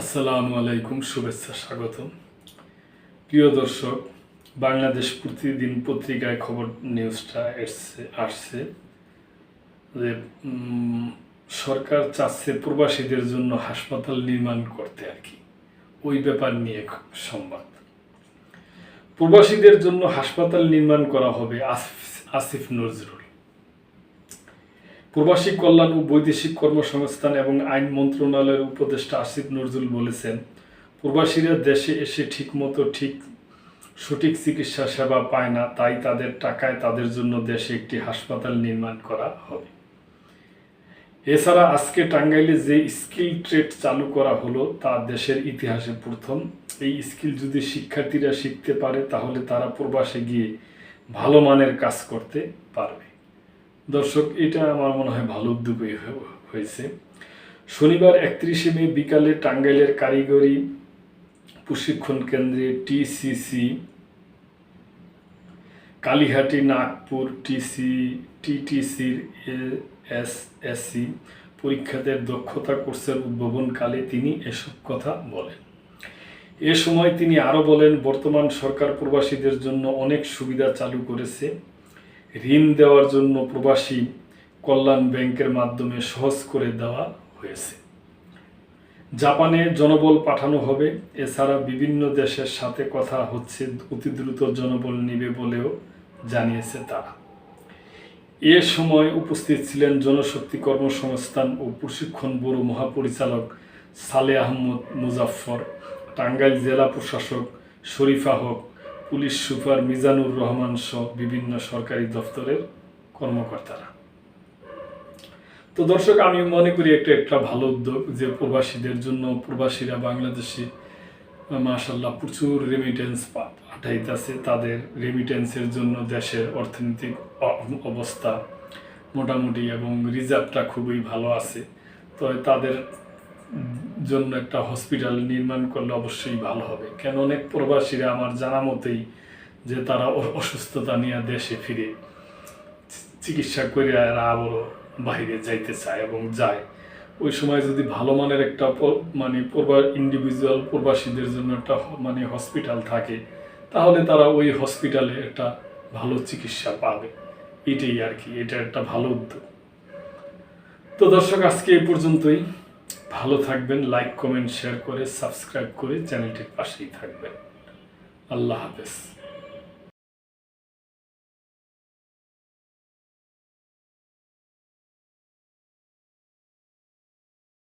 আসসালামু আলাইকুম, শুভেচ্ছা, স্বাগতম। প্রিয় দর্শক, বাংলাদেশ প্রতিদিন পত্রিকায় খবর নিউজটা এসছে, আসছে যে সরকার চাচ্ছে প্রবাসীদের জন্য হাসপাতাল নির্মাণ করতে আর কি। ওই ব্যাপার নিয়ে সংবাদ। প্রবাসীদের জন্য হাসপাতাল নির্মাণ করা হবে আসিফ আসিফ নজরুল। প্রবাসী কল্যাণ ও বৈদেশিক কর্মসংস্থান এবং আইন মন্ত্রণালয়ের উপদেষ্টা আসিফ নজরুল বলেছেন, প্রবাসীরা দেশে এসে ঠিকমতো ঠিক সঠিক চিকিৎসা সেবা পায় না, তাই তাদের টাকায় তাদের জন্য দেশে একটি হাসপাতাল নির্মাণ করা হবে। এছাড়া আজকে টাঙ্গাইলে যে স্কিল ট্রেড চালু করা হলো, তা দেশের ইতিহাসে প্রথম। এই স্কিল যদি শিক্ষার্থীরা শিখতে পারে, তাহলে তারা প্রবাসে গিয়ে ভালো মানের কাজ করতে পারবে। দর্শক, এটা আমার মনে হয় ভালো উদ্যোগই হয়ে- হয়েছে। শনিবার একত্রিশে মে বিকালে টাঙ্গাইলের কারিগরি প্রশিক্ষণ কেন্দ্রে টিসিসি কালীহাটি, নাগপুর টিসি টিটিসির এস এসসি পরীক্ষাদের দক্ষতা কোর্সের উদ্বোধনকালে তিনি এসব কথা বলেন। এ সময় তিনি আরও বলেন, বর্তমান সরকার প্রবাসীদের জন্য অনেক সুবিধা চালু করেছে। ঋণ দেওয়ার জন্য প্রবাসী কল্যাণ ব্যাংকের মাধ্যমে সহজ করে দেওয়া হয়েছে। জাপানে জনবল পাঠানো হবে, এছাড়া বিভিন্ন দেশের সাথে কথা হচ্ছে, অতি দ্রুত জনবল নিবে বলেও জানিয়েছে তারা। এ সময় উপস্থিত ছিলেন জনশক্তি কর্মসংস্থান ও প্রশিক্ষণ ব্যুরো মহাপরিচালক সালে আহমদ মুজাফফর, টাঙ্গাইল জেলা প্রশাসক শরীফা হক পুলিশ সুপার মিজানুর রহমান সহ বিভিন্ন সরকারি দপ্তরের কর্মকর্তারা। তো দর্শক, আমি মনে করি একটা একটা ভালো উদ্যোগ যে প্রবাসীদের জন্য প্রবাসীরা বাংলাদেশে মাশাল্লাহ প্রচুর রেমিটেন্স পাঠাইতেছে। তাদের রেমিটেন্সের জন্য দেশের অর্থনৈতিক অবস্থা মোটামুটি এবং রিজার্ভটা খুবই ভালো আছে। তো তাদের জন্য একটা হসপিটাল নির্মাণ করলে অবশ্যই ভালো হবে। কেন অনেক প্রবাসীরা আমার জানা মতেই যে তারা অসুস্থতা নিয়ে দেশে ফিরে চিকিৎসা করে আর আবারও বাইরে যাইতে চায় এবং যায়। ওই সময় যদি ভালো মানের একটা মানে প্রবা ইন্ডিভিজুয়াল প্রবাসীদের জন্য একটা মানে হসপিটাল থাকে, তাহলে তারা ওই হসপিটালে একটা ভালো চিকিৎসা পাবে। এটাই আর কি, এটা একটা ভালো উদ্যোগ। তো দর্শক, আজকে এই পর্যন্তই। ভালো থাকবেন লাইক কমেন্ট শেয়ার করে সাবস্ক্রাইব করে চ্যানেলটির পাশেই থাকবেন। আল্লাহ হাফেজ।